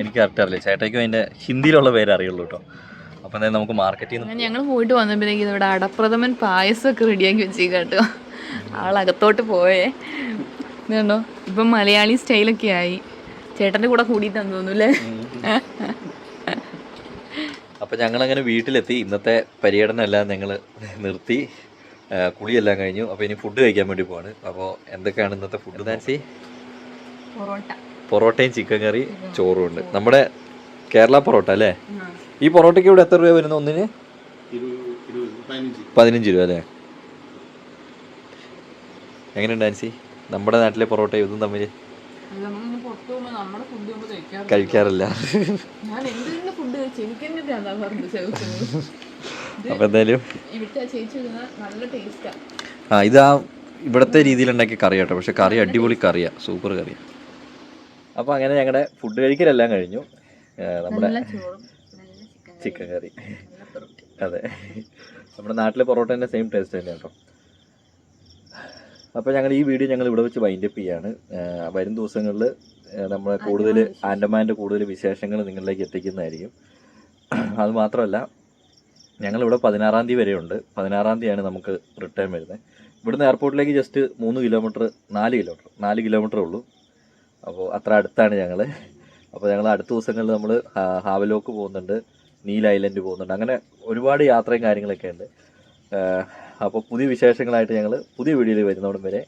എനിക്ക് കറക്റ്റ് അറിയില്ല. ചേട്ടയ്ക്കും അതിന്റെ ഹിന്ദിയിലുള്ള പേര് അറിയുള്ളൂ കേട്ടോ. അപ്പം എന്തായാലും നമുക്ക് മാർക്കറ്റിൽ നിന്ന് ഞങ്ങൾ പോയിട്ട് വന്നപ്പോഴേക്കും ഇവിടെ അടപ്രഥമൻ പായസമൊക്കെ റെഡിയാക്കി വെച്ചേക്കാം കേട്ടോ. ആളകത്തോട്ട് പോയേ. ഇതുണ്ടോ? ഇപ്പം മലയാളി സ്റ്റൈലൊക്കെ ആയി. ചേട്ടന്റെ കൂടെ കൂടിയിട്ടാന്ന് തോന്നുന്നു അപ്പൊ ഞങ്ങൾ അങ്ങനെ വീട്ടിലെത്തി. ഇന്നത്തെ പര്യടനം എല്ലാം ഞങ്ങൾ നിർത്തി കുളിയെല്ലാം കഴിഞ്ഞു. അപ്പൊ ഇനി ഫുഡ് കഴിക്കാൻ വേണ്ടി പോവാണ്. അപ്പോൾ എന്തൊക്കെയാണ് ഇന്നത്തെ ഫുഡ് നാൻസി പൊറോട്ട. പൊറോട്ടയും ചിക്കൻ കറി ചോറും ഉണ്ട്. നമ്മുടെ കേരള പൊറോട്ട അല്ലേ? ഈ പൊറോട്ടയ്ക്ക് ഇവിടെ എത്ര രൂപ വരുന്നു ഒന്നിന്? പതിനഞ്ച് രൂപ അല്ലേ? എങ്ങനെയുണ്ട് ആൻസി? നമ്മുടെ നാട്ടിലെ പൊറോട്ടയും ഇതും തമ്മിൽ കഴിക്കാറില്ല. അപ്പോൾ എന്തായാലും ടേസ്റ്റാണ് ആ. ഇതാ ഇവിടുത്തെ രീതിയിൽ ഉണ്ടാക്കിയ കറി കേട്ടോ പക്ഷെ കറി അടിപൊളി കറിയാ സൂപ്പർ കറിയാ. അപ്പൊ അങ്ങനെ ഞങ്ങളുടെ ഫുഡ് കഴിക്കലെല്ലാം കഴിഞ്ഞു. നമ്മുടെ ചിക്കൻ കറി. അതെ. നമ്മുടെ നാട്ടിലെ പൊറോട്ടേന്റെ സെയിം ടേസ്റ്റ് തന്നെ കേട്ടോ. അപ്പോൾ ഞങ്ങൾ ഈ വീഡിയോ ഞങ്ങൾ ഇവിടെ വെച്ച് വൈൻഡപ്പ് ചെയ്യാണ്. വരും ദിവസങ്ങളിൽ നമ്മൾ കൂടുതൽ ആൻഡമാന്റെ കൂടുതൽ വിശേഷങ്ങൾ നിങ്ങളിലേക്ക് എത്തിക്കുന്നതായിരിക്കും. അത് മാത്രമല്ല ഞങ്ങളിവിടെ പതിനാറാം തീയതി വരെയുണ്ട്. പതിനാറാം തീയതിയാണ് നമുക്ക് റിട്ടേൺ വരുന്നത്. ഇവിടുന്ന് എയർപോർട്ടിലേക്ക് ജസ്റ്റ് മൂന്ന് കിലോമീറ്റർ നാല് കിലോമീറ്റർ നാല് കിലോമീറ്റർ ഉള്ളൂ. അപ്പോൾ അത്ര അടുത്താണ് ഞങ്ങൾ അപ്പോൾ ഞങ്ങൾ അടുത്ത ദിവസങ്ങളിൽ നമ്മൾ ഹാവലോക്ക് പോകുന്നുണ്ട് നീൽ ഐലൻഡ് പോകുന്നുണ്ട്. അങ്ങനെ ഒരുപാട് യാത്രയും കാര്യങ്ങളൊക്കെ ഉണ്ട്. അപ്പോൾ പുതിയ വിശേഷങ്ങളായിട്ട് ഞങ്ങൾ പുതിയ വീഡിയോയിൽ വരുന്നവിടം വരെ